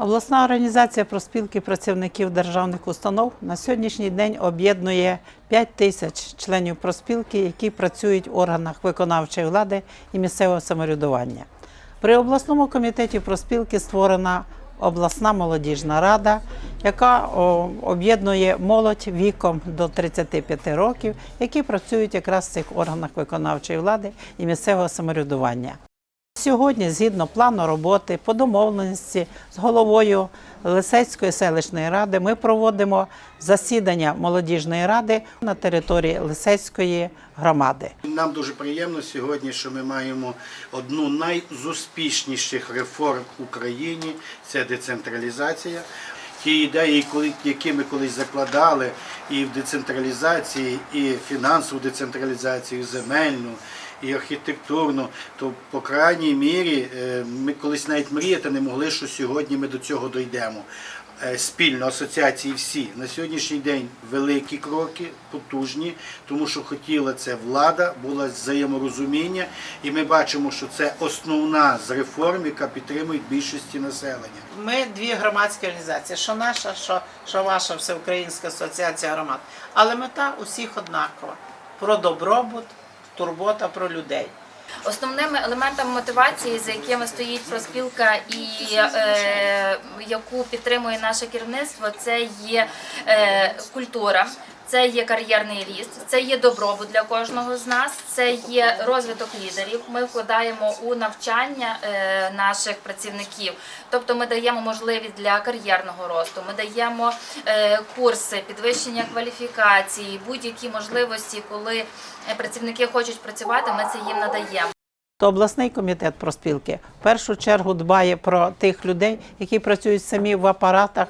Обласна організація профспілки працівників державних установ на сьогоднішній день об'єднує 5 тисяч членів профспілки, які працюють в органах виконавчої влади і місцевого самоврядування. При обласному комітеті профспілки створена обласна молодіжна рада, яка об'єднує молодь віком до 35 років, які працюють якраз в цих органах виконавчої влади і місцевого самоврядування. Сьогодні, згідно плану роботи, по домовленості з головою Лисецької селищної ради, ми проводимо засідання молодіжної ради на території Лисецької громади. Нам дуже приємно сьогодні, що ми маємо одну найуспішніших реформ в Україні це децентралізація. Ті ідеї, які ми колись закладали і в децентралізації, і фінансову децентралізацію, і земельну, і архітектурну, то по крайній мірі е, ми колись навіть мріяти не могли, що сьогодні ми до цього дійдемо. Е, Спільно асоціації всі на сьогоднішній день великі кроки, потужні, тому що хотіла це влада, було взаєморозуміння, і ми бачимо, що це основна з реформ, яка підтримує більшості населення. Ми дві громадські організації, що наша, що, що ваша Всеукраїнська асоціація громад. Але мета усіх однакова про добробут, турбота про людей. Основними елементами мотивації, за якими стоїть проспілка, і е, яку підтримує наше керівництво, це є е, культура. Це є кар'єрний ріст, це є добробут для кожного з нас, це є розвиток лідерів. Ми вкладаємо у навчання е, наших працівників. Тобто ми даємо можливість для кар'єрного росту, ми даємо е, курси, підвищення кваліфікації, будь-які можливості, коли працівники хочуть працювати, ми це їм надаємо. То обласний комітет профспілки в першу чергу дбає про тих людей, які працюють самі в апаратах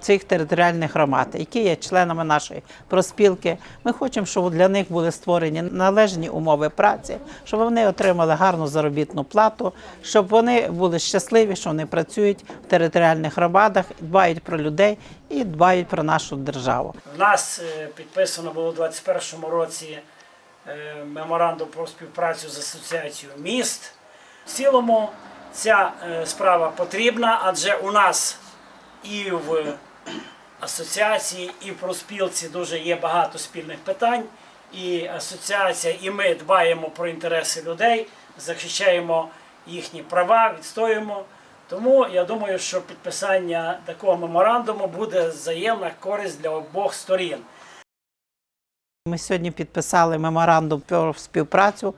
цих територіальних громад, які є членами нашої профспілки. Ми хочемо, щоб для них були створені належні умови праці, щоб вони отримали гарну заробітну плату, щоб вони були щасливі, що вони працюють в територіальних громадах, дбають про людей і дбають про нашу державу. В нас е, підписано було у 2021 році меморандум про співпрацю з асоціацією міст. В цілому ця е, справа потрібна, адже у нас і в асоціації, і в проспілці дуже є багато спільних питань. І асоціація, і ми дбаємо про інтереси людей, захищаємо їхні права, відстоюємо. Тому я думаю, що підписання такого меморандуму буде взаємна користь для обох сторін. Ми сьогодні підписали меморандум про співпрацю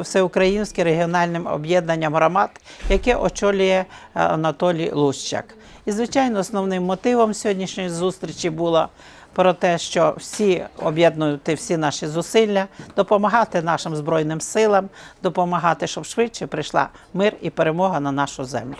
всеукраїнським регіональним об'єднанням громад, яке очолює е, Анатолій Лущак. І, звичайно, основним мотивом сьогоднішньої зустрічі було про те, що всі об'єднувати всі наші зусилля, допомагати нашим збройним силам, допомагати, щоб швидше прийшла мир і перемога на нашу землю.